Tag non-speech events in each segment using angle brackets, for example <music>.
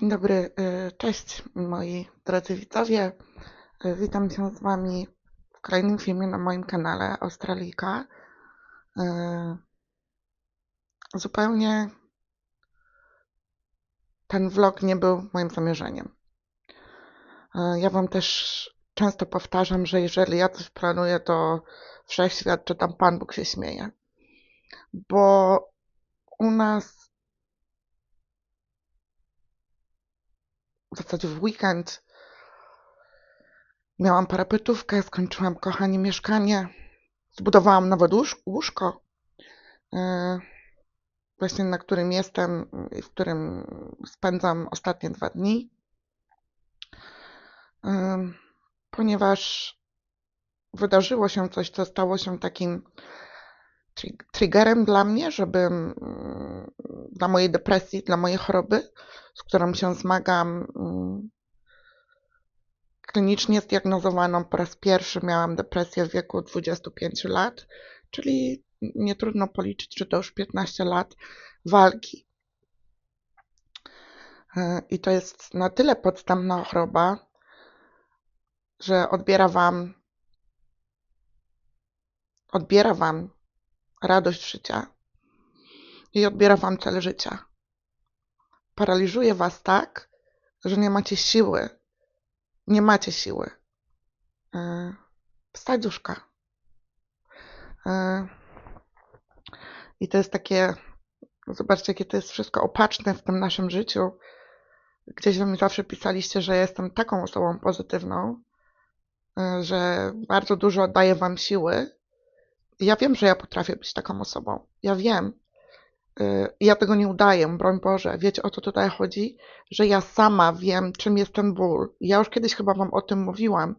Dzień dobry, y, cześć moi drodzy widzowie. Y, Witam się z Wami w kolejnym filmie na moim kanale Australijka. Y, Zupełnie ten vlog nie był moim zamierzeniem. Ja Wam też często powtarzam, że jeżeli ja coś planuję, to wszechświat czy tam Pan Bóg się śmieje. Bo u nas w zasadzie w weekend miałam parapetówkę, skończyłam kochanie mieszkanie, zbudowałam nowe łóż- łóżko, yy, właśnie na którym jestem i w którym spędzam ostatnie dwa dni, Yy, ponieważ wydarzyło się coś, co stało się takim triggerem dla mnie, żeby mm, dla mojej depresji, dla mojej choroby, z którą się zmagam. mm, Klinicznie zdiagnozowaną po raz pierwszy miałam depresję w wieku 25 lat, czyli nie trudno policzyć, że to już 15 lat walki. E, I to jest na tyle podstępna choroba, że odbiera wam, odbiera wam radość życia i odbiera wam cel życia. Paraliżuje was tak, że nie macie siły, nie macie siły e, wstać łóżka. E, I to jest takie, zobaczcie, jakie to jest wszystko opaczne w tym naszym życiu. Gdzieś wy mi zawsze pisaliście, że jestem taką osobą pozytywną, e, że bardzo dużo oddaję wam siły. Ja wiem, że ja potrafię być taką osobą. Ja wiem. I Ja tego nie udaję, broń Boże. Wiecie, o co tutaj chodzi? Że ja sama wiem, czym jest ten ból. Ja już kiedyś chyba wam o tym mówiłam.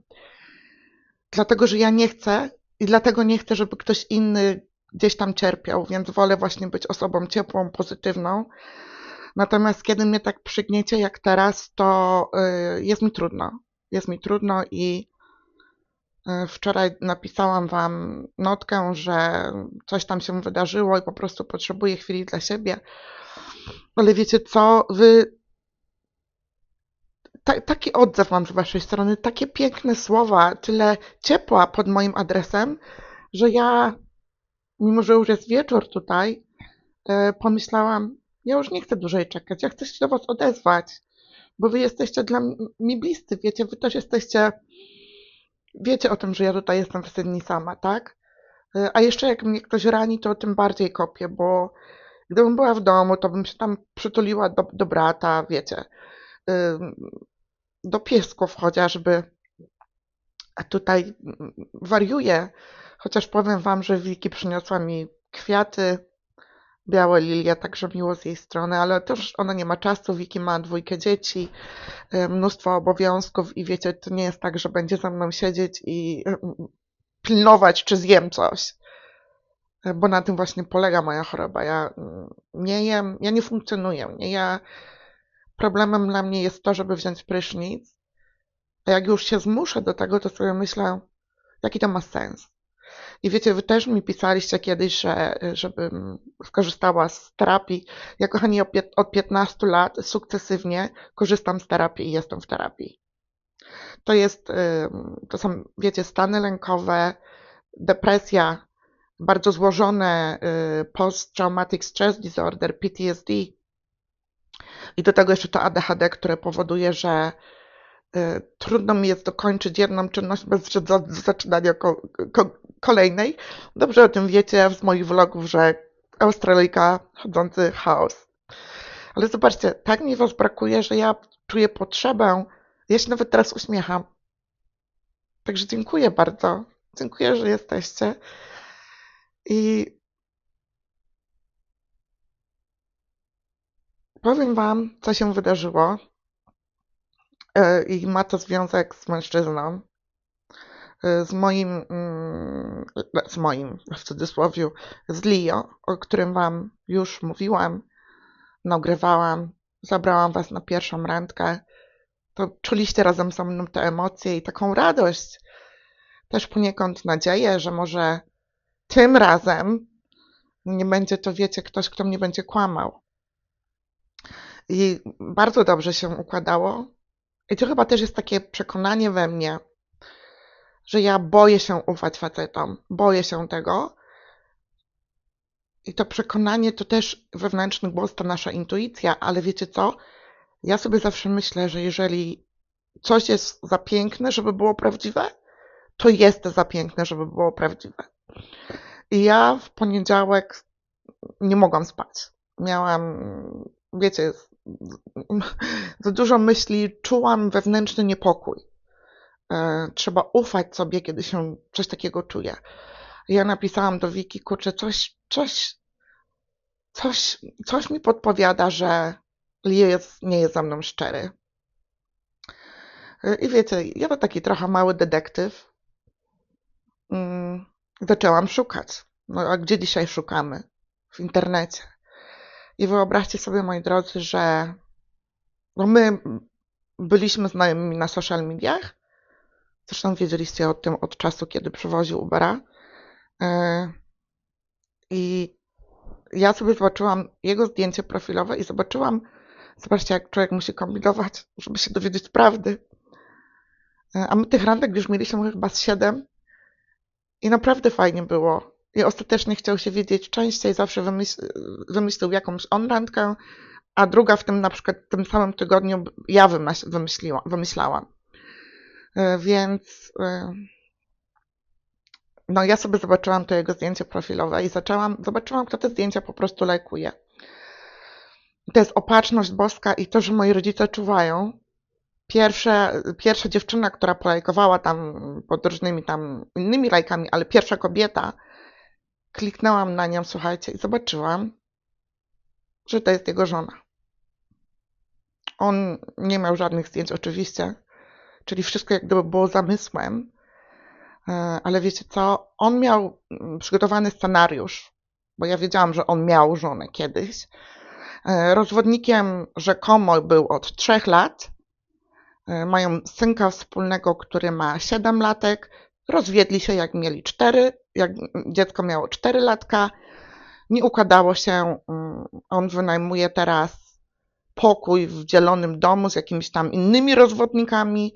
Dlatego, że ja nie chcę i dlatego nie chcę, żeby ktoś inny gdzieś tam cierpiał, więc wolę właśnie być osobą ciepłą, pozytywną. Natomiast kiedy mnie tak przygniecie jak teraz, to y, jest mi trudno. Jest mi trudno i y, wczoraj napisałam wam notkę, że coś tam się wydarzyło i po prostu potrzebuję chwili dla siebie. Ale wiecie co, wy ta, taki odzew mam z waszej strony, takie piękne słowa, tyle ciepła pod moim adresem, że ja, mimo że już jest wieczór tutaj, e, pomyślałam, ja już nie chcę dłużej czekać, ja chcę się do was odezwać, bo wy jesteście dla m- mi bliscy, wiecie, wy też jesteście, wiecie o tym, że ja tutaj jestem w Sydney sama, tak? E, A jeszcze jak mnie ktoś rani, to tym bardziej kopię, bo gdybym była w domu, to bym się tam przytuliła do, do brata, wiecie, do piesków chociażby. A tutaj wariuję, chociaż powiem wam, że Wiki przyniosła mi kwiaty, białe lilie, także miło z jej strony, ale też ona nie ma czasu, Wiki ma dwójkę dzieci, y, mnóstwo obowiązków i wiecie, to nie jest tak, że będzie ze mną siedzieć i y, pilnować, czy zjem coś. Y, Bo na tym właśnie polega moja choroba. Ja mm, nie jem, ja nie funkcjonuję. Nie? Ja, problemem dla mnie jest to, żeby wziąć prysznic, a jak już się zmuszę do tego, to sobie myślę, jaki to ma sens. I wiecie, wy też mi pisaliście kiedyś, że żebym skorzystała z terapii. Ja, kochani, od pię- od 15 lat sukcesywnie korzystam z terapii i jestem w terapii. To jest, to są, wiecie, stany lękowe, depresja, bardzo złożone y, post-traumatic stress disorder, PTSD. I do tego jeszcze to ADHD, które powoduje, że trudno mi jest dokończyć jedną czynność bez zaczynania ko- ko- kolejnej. Dobrze o tym wiecie z moich vlogów, że Australijka chodzący chaos. Ale zobaczcie, tak mi was brakuje, że ja czuję potrzebę. Ja się nawet teraz uśmiecham. Także dziękuję bardzo. Dziękuję, że jesteście. I powiem wam, co się wydarzyło. E, I ma to związek z mężczyzną. E, Z moim, mm, z moim, w cudzysłowie, z Leo, o którym wam już mówiłam, nagrywałam, zabrałam was na pierwszą randkę. To czuliście razem ze mną te emocje i taką radość. Też poniekąd nadzieję, że może tym razem nie będzie to, wiecie, ktoś, kto mnie będzie kłamał. I bardzo dobrze się układało. I to chyba też jest takie przekonanie we mnie, że ja boję się ufać facetom, boję się tego. I to przekonanie to też wewnętrzny głos, to nasza intuicja, ale wiecie co? Ja sobie zawsze myślę, że jeżeli coś jest za piękne, żeby było prawdziwe, to jest za piękne, żeby było prawdziwe. I ja w poniedziałek nie mogłam spać. Miałam, wiecie, <laughs> za dużo myśli, czułam wewnętrzny niepokój. E, trzeba ufać sobie, kiedy się coś takiego czuje. Ja napisałam do Wiki, kurczę, coś, coś, coś, coś mi podpowiada, że Leo jest, nie jest ze mną szczery. E, I wiecie, ja to taki trochę mały detektyw. Mm, zaczęłam szukać. No a gdzie dzisiaj szukamy? W internecie. I wyobraźcie sobie, moi drodzy, że no my byliśmy znajomymi na social mediach. Zresztą wiedzieliście o tym od czasu, kiedy przywoził Ubera. E, I ja sobie zobaczyłam jego zdjęcie profilowe i zobaczyłam, zobaczcie, jak człowiek musi kombinować, żeby się dowiedzieć prawdy. E, a my tych randek już mieliśmy chyba z siedem i naprawdę fajnie było. I ostatecznie chciał się wiedzieć częściej, zawsze wymyśl, wymyślił jakąś on randkę, a druga w tym na przykład w tym samym tygodniu ja wymyśliła, wymyślałam. E, więc e, no ja sobie zobaczyłam to jego zdjęcie profilowe i zaczęłam, zobaczyłam, kto te zdjęcia po prostu lajkuje. To jest opatrzność boska i to, że moi rodzice czuwają. Pierwsze, pierwsza dziewczyna, która polajkowała tam pod różnymi tam innymi lajkami, ale pierwsza kobieta, kliknęłam na nią, słuchajcie, i zobaczyłam, że to jest jego żona. On nie miał żadnych zdjęć oczywiście, czyli wszystko jak gdyby było zamysłem, e, ale wiecie co, on miał mm, przygotowany scenariusz, bo ja wiedziałam, że on miał żonę kiedyś. E, rozwodnikiem rzekomo był od trzech lat. E, mają synka wspólnego, który ma 7 latek. Rozwiedli się jak mieli 4, jak dziecko miało 4 latka. Nie układało się. Mm, on wynajmuje teraz pokój w dzielonym domu z jakimiś tam innymi rozwodnikami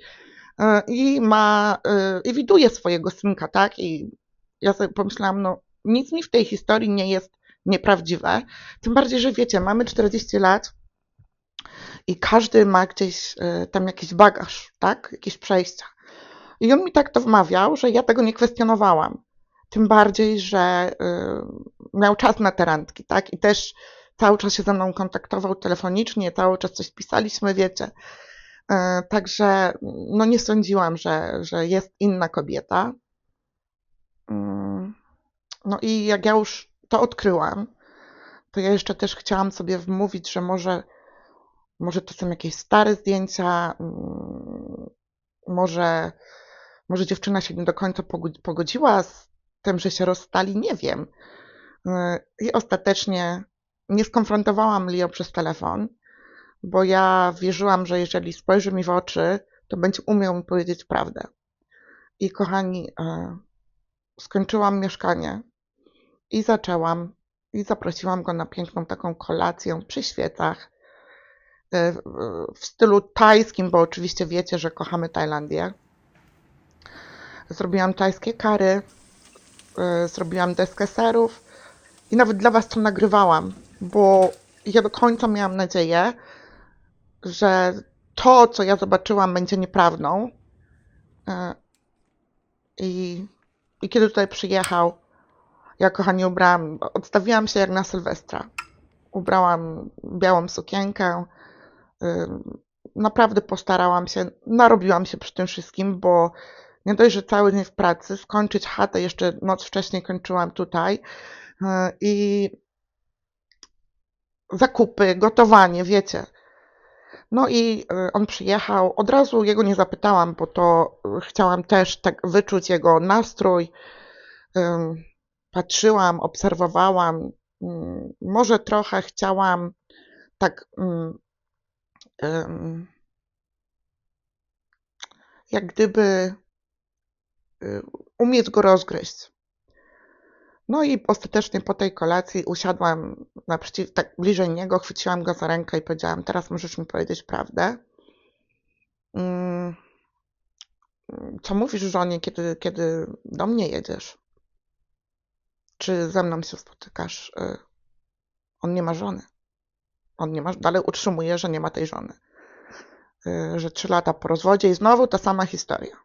e, i ma, e, i widuje swojego synka, tak? I ja sobie pomyślałam, no nic mi w tej historii nie jest nieprawdziwe. Tym bardziej, że wiecie, mamy 40 lat i każdy ma gdzieś e, tam jakiś bagaż, tak? Jakieś przejścia. I on mi tak to wmawiał, że ja tego nie kwestionowałam. Tym bardziej, że miał czas na te randki, tak? I też cały czas się ze mną kontaktował telefonicznie, cały czas coś pisaliśmy, wiecie. E, także no nie sądziłam, że, że jest inna kobieta. Mm, no i jak ja już to odkryłam, to ja jeszcze też chciałam sobie wmówić, że może, może to są jakieś stare zdjęcia, mm, może, może dziewczyna się nie do końca pogodziła z tym, że się rozstali, nie wiem. E, I ostatecznie nie skonfrontowałam Leo przez telefon, bo ja wierzyłam, że jeżeli spojrzy mi w oczy, to będzie umiał mi powiedzieć prawdę. I kochani, e, skończyłam mieszkanie i zaczęłam i zaprosiłam go na piękną taką kolację przy świecach e, w stylu tajskim, bo oczywiście wiecie, że kochamy Tajlandię. Zrobiłam tajskie kary, e, zrobiłam deskę serów i nawet dla Was to nagrywałam bo ja do końca miałam nadzieję, że to, co ja zobaczyłam, będzie nieprawdą. E, I, i kiedy tutaj przyjechał, ja kochani ubrałam, odstawiłam się jak na Sylwestra. Ubrałam białą sukienkę. E, naprawdę postarałam się, narobiłam się przy tym wszystkim, bo nie dość, że cały dzień w pracy, skończyć chatę, jeszcze noc wcześniej kończyłam tutaj. E, I zakupy, gotowanie, wiecie. No i y, on przyjechał. Od razu jego nie zapytałam, bo to y, chciałam też tak wyczuć jego nastrój. Patrzyłam, obserwowałam. Może trochę chciałam tak jak gdyby umieć go rozgryźć. No i ostatecznie po tej kolacji usiadłam naprzeciw, tak bliżej niego, chwyciłam go za rękę i powiedziałam, teraz możesz mi powiedzieć prawdę. Mm, Co mówisz żonie, kiedy, kiedy do mnie jedziesz? Czy ze mną się spotykasz? Y, On nie ma żony. On nie ma, dalej utrzymuje, że nie ma tej żony. Y, Że trzy lata po rozwodzie i znowu ta sama historia.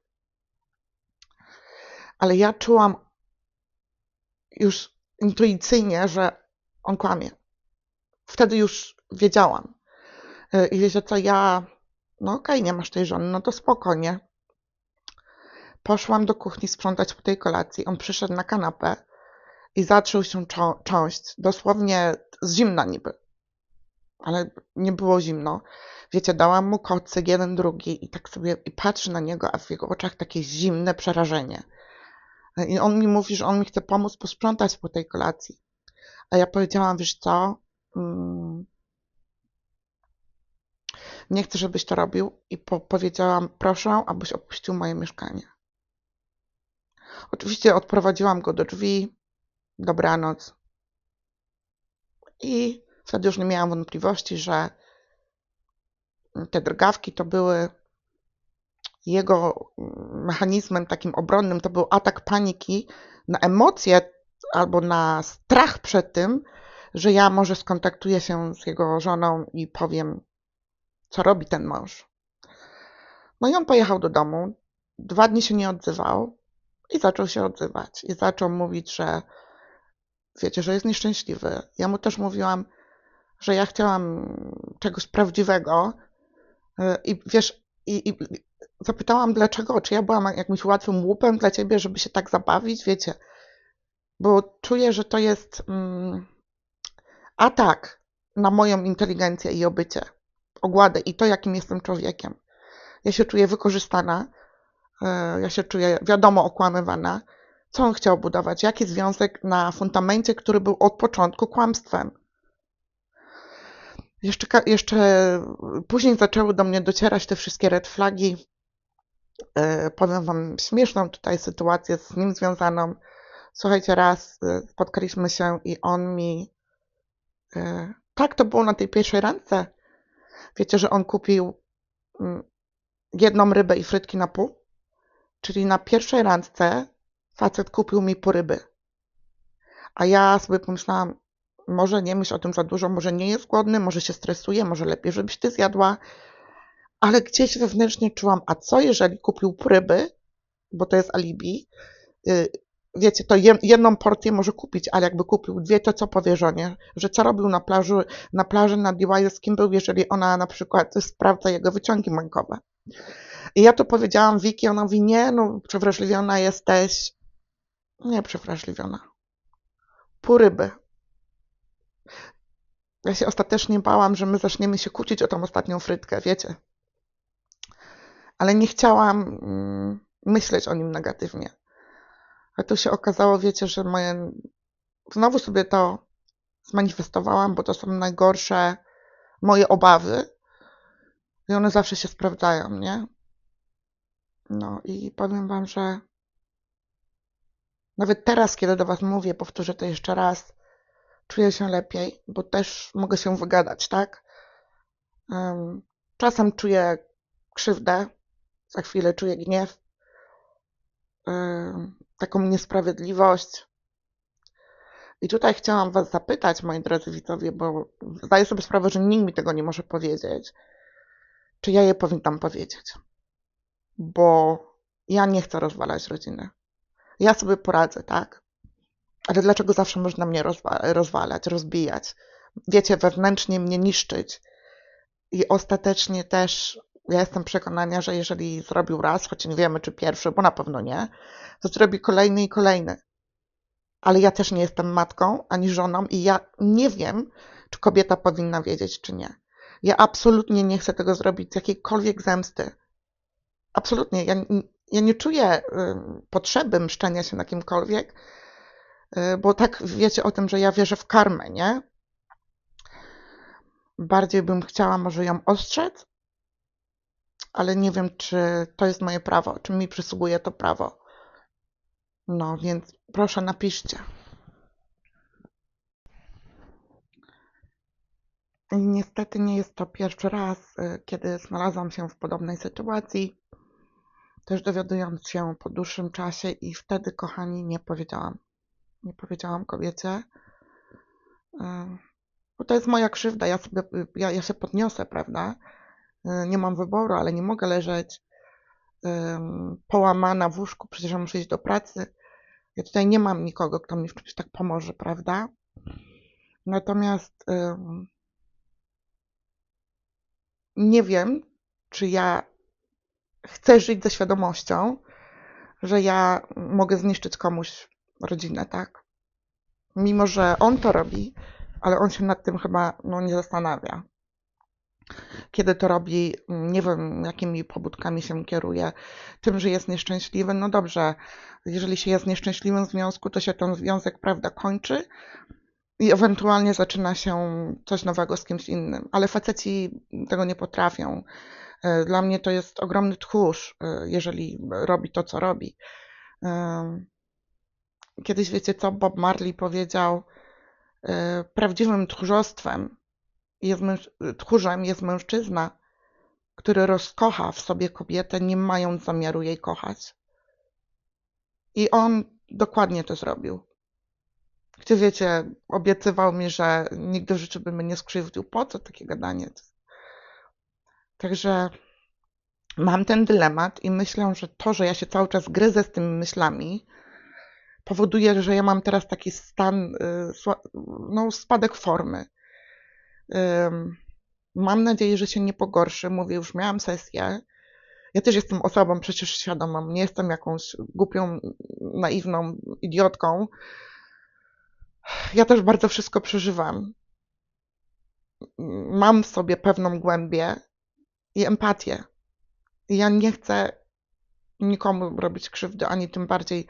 Ale ja czułam już intuicyjnie, że on kłamie. Wtedy już wiedziałam. Y, I wiecie co, ja, no okej, nie masz tej żony, no to spokojnie. Poszłam do kuchni sprzątać po tej kolacji. On przyszedł na kanapę i zaczął się czą- cząść. Dosłownie z zimna niby. Ale nie było zimno. Wiecie, dałam mu kocyk, jeden, drugi i tak sobie i patrzy na niego, a w jego oczach takie zimne przerażenie. I on mi mówi, że on mi chce pomóc posprzątać po tej kolacji. A ja powiedziałam, wiesz co, mm, nie chcę, żebyś to robił i po powiedziałam, proszę, abyś opuścił moje mieszkanie. Oczywiście odprowadziłam go do drzwi, dobranoc. I wtedy już nie miałam wątpliwości, że te drgawki to były jego mm, mechanizmem takim obronnym, to był atak paniki na emocje albo na strach przed tym, że ja może skontaktuję się z jego żoną i powiem, co robi ten mąż. No i on pojechał do domu, dwa dni się nie odzywał i zaczął się odzywać. I zaczął mówić, że wiecie, że jest nieszczęśliwy. Ja mu też mówiłam, że ja chciałam czegoś prawdziwego y, i wiesz, i, i zapytałam dlaczego, czy ja byłam jakimś łatwym łupem dla ciebie, żeby się tak zabawić, wiecie, bo czuję, że to jest mm, atak na moją inteligencję i obycie, ogładę i to, jakim jestem człowiekiem. Ja się czuję wykorzystana, e, ja się czuję, wiadomo, okłamywana. Co on chciał budować? Jaki związek na fundamencie, który był od początku kłamstwem? Jeszcze, jeszcze później zaczęły do mnie docierać te wszystkie red flagi. E, Powiem Wam śmieszną tutaj sytuację z nim związaną. Słuchajcie, raz e, spotkaliśmy się i on mi. e, Tak, to było na tej pierwszej randce. Wiecie, że on kupił mm, jedną rybę i frytki na pół? Czyli na pierwszej randce facet kupił mi pół ryby. A ja sobie pomyślałam, może nie myśl o tym za dużo, może nie jest głodny, może się stresuje, może lepiej, żebyś ty zjadła. Ale gdzieś wewnętrznie czułam, a co jeżeli kupił pół ryby, bo to jest alibi, y, wiecie, to je- jedną porcję może kupić, ale jakby kupił dwie, to co powie żonie? Że co robił na plaży, na plaży na DIY, z kim był, jeżeli ona na przykład sprawdza jego wyciągi majątkowe. I ja to powiedziałam Wiki, ona mówi, nie, no przewrażliwiona jesteś. Nie przewrażliwiona. Pół ryby. Ja się ostatecznie bałam, że my zaczniemy się kłócić o tą ostatnią frytkę, wiecie. Ale nie chciałam mm, myśleć o nim negatywnie. A tu się okazało, wiecie, że moje. Znowu sobie to zmanifestowałam, bo to są najgorsze moje obawy. I one zawsze się sprawdzają, nie? No i powiem Wam, że nawet teraz, kiedy do Was mówię, powtórzę to jeszcze raz, czuję się lepiej, bo też mogę się wygadać, tak? Em, Czasem czuję krzywdę, za chwilę czuję gniew, taką niesprawiedliwość. I tutaj chciałam Was zapytać, moi drodzy widzowie, bo zdaję sobie sprawę, że nikt mi tego nie może powiedzieć, czy ja je powinnam powiedzieć. Bo ja nie chcę rozwalać rodziny. Ja sobie poradzę, tak? Ale dlaczego zawsze można mnie rozwa- rozwalać, rozbijać? Wiecie, wewnętrznie mnie niszczyć. I ostatecznie też ja jestem przekonania, że jeżeli zrobił raz, choć nie wiemy czy pierwszy, bo na pewno nie, to zrobi kolejny i kolejny. Ale ja też nie jestem matką ani żoną i ja nie wiem, czy kobieta powinna wiedzieć, czy nie. Ja absolutnie nie chcę tego zrobić z jakiejkolwiek zemsty. Absolutnie. Ja, ja nie czuję potrzeby mszczenia się na kimkolwiek, y, bo tak wiecie o tym, że ja wierzę w karmę, nie? Bardziej bym chciała może ją ostrzec, ale nie wiem, czy to jest moje prawo, czy mi przysługuje to prawo. No więc proszę, napiszcie. Niestety nie jest to pierwszy raz, y, kiedy znalazłam się w podobnej sytuacji, też dowiadując się po dłuższym czasie, i wtedy, kochani, nie powiedziałam. Nie powiedziałam kobiecie, y, bo to jest moja krzywda, ja, sobie, ja, ja się podniosę, prawda? Y, nie mam wyboru, ale nie mogę leżeć połamana w łóżku, przecież ja muszę iść do pracy. Ja tutaj nie mam nikogo, kto mi w czymś tak pomoże, prawda? Natomiast nie wiem, czy ja chcę żyć ze świadomością, że ja mogę zniszczyć komuś rodzinę, tak? Mimo, że on to robi, ale on się nad tym chyba no, nie zastanawia. Kiedy to robi, nie wiem, jakimi pobudkami się kieruje, tym, że jest nieszczęśliwy. No dobrze, jeżeli się jest nieszczęśliwym w związku, to się ten związek, prawda, kończy, i ewentualnie zaczyna się coś nowego z kimś innym. Ale faceci tego nie potrafią. E, dla mnie to jest ogromny tchórz, e, jeżeli robi to, co robi. E, kiedyś wiecie co Bob Marley powiedział? Prawdziwym tchórzostwem jest tchórzem jest mężczyzna, który rozkocha w sobie kobietę, nie mając zamiaru jej kochać. I on dokładnie to zrobił gdzie wiecie, obiecywał mi, że nigdy w życiu by mnie nie skrzywdził. Po co takie gadanie? Także mam ten dylemat i myślę, że to, że ja się cały czas gryzę z tymi myślami, powoduje, że ja mam teraz taki stan, y, no, spadek formy. Mam nadzieję, że się nie pogorszy. Mówię, już miałam sesję. Ja też jestem osobą przecież świadomą. Nie jestem jakąś głupią, naiwną idiotką ja też bardzo wszystko przeżywam. Mam w sobie pewną głębię i empatię. Ja nie chcę nikomu robić krzywdy, ani tym bardziej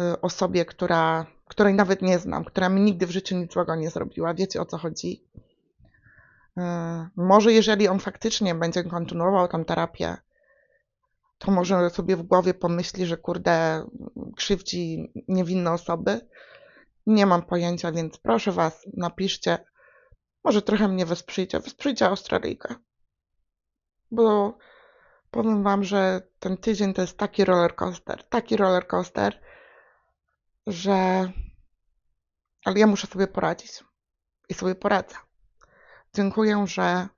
y, osobie, która, której nawet nie znam, która mi nigdy w życiu nic złego nie zrobiła. Wiecie o co chodzi? Y, może jeżeli on faktycznie będzie kontynuował tą terapię, to może sobie w głowie pomyśli, że kurde, krzywdzi niewinne osoby, nie mam pojęcia, więc proszę Was, napiszcie. Może trochę mnie wesprzyjcie. Wesprzyjcie Australijkę. Bo powiem Wam, że ten tydzień to jest taki roller coaster, taki roller coaster, że. Ale ja muszę sobie poradzić. I sobie poradzę. Dziękuję, że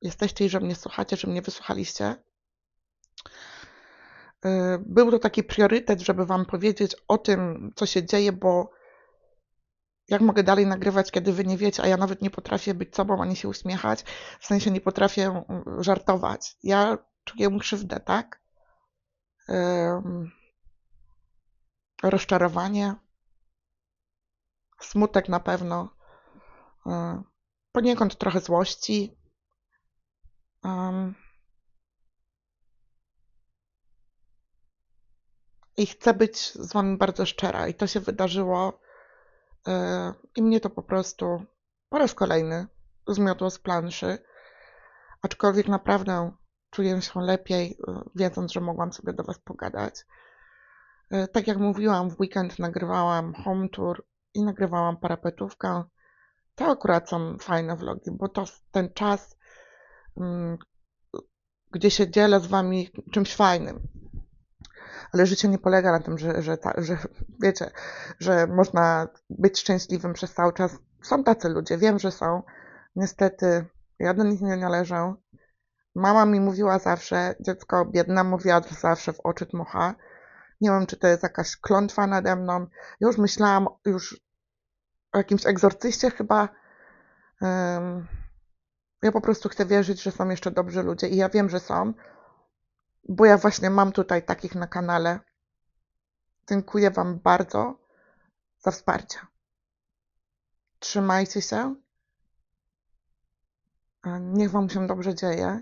jesteście i że mnie słuchacie, że mnie wysłuchaliście. Y, był to taki priorytet, żeby Wam powiedzieć o tym, co się dzieje, bo jak mogę dalej nagrywać, kiedy wy nie wiecie, a ja nawet nie potrafię być sobą ani się uśmiechać, w sensie nie potrafię mm, żartować. Ja czuję krzywdę, tak? Rozczarowanie, smutek na pewno, um, poniekąd trochę złości. Um, I chcę być z Wami bardzo szczera, i to się wydarzyło E, I mnie to po prostu po raz kolejny zmiotło z planszy. Aczkolwiek naprawdę czuję się lepiej, e, wiedząc, że mogłam sobie do Was pogadać. E, tak jak mówiłam, w weekend nagrywałam home tour i nagrywałam parapetówkę. To akurat są fajne vlogi, bo to ten czas, mm, gdzie się dzielę z Wami czymś fajnym ale życie nie polega na tym, że, że, ta, że wiecie, że można być szczęśliwym przez cały czas. Są tacy ludzie, wiem, że są. Niestety, ja do nich nie należę. Mama mi mówiła zawsze, dziecko biedne mówiła zawsze w oczy dmucha. Nie wiem, czy to jest jakaś klątwa nade mną. Już myślałam już o jakimś egzorcyście chyba. Ja po prostu chcę wierzyć, że są jeszcze dobrzy ludzie i ja wiem, że są, bo ja właśnie mam tutaj takich na kanale. Dziękuję Wam bardzo za wsparcie. Trzymajcie się. Niech Wam się dobrze dzieje.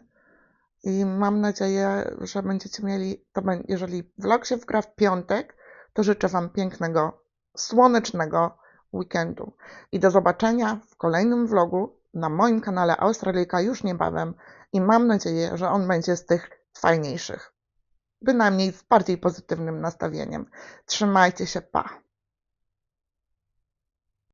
I mam nadzieję, że będziecie mieli, to jeżeli vlog się wgra w piątek, to życzę Wam pięknego, słonecznego weekendu. I do zobaczenia w kolejnym vlogu na moim kanale Australijka już niebawem. I mam nadzieję, że on będzie z tych fajniejszych. Bynajmniej z bardziej pozytywnym nastawieniem. Trzymajcie się, pa!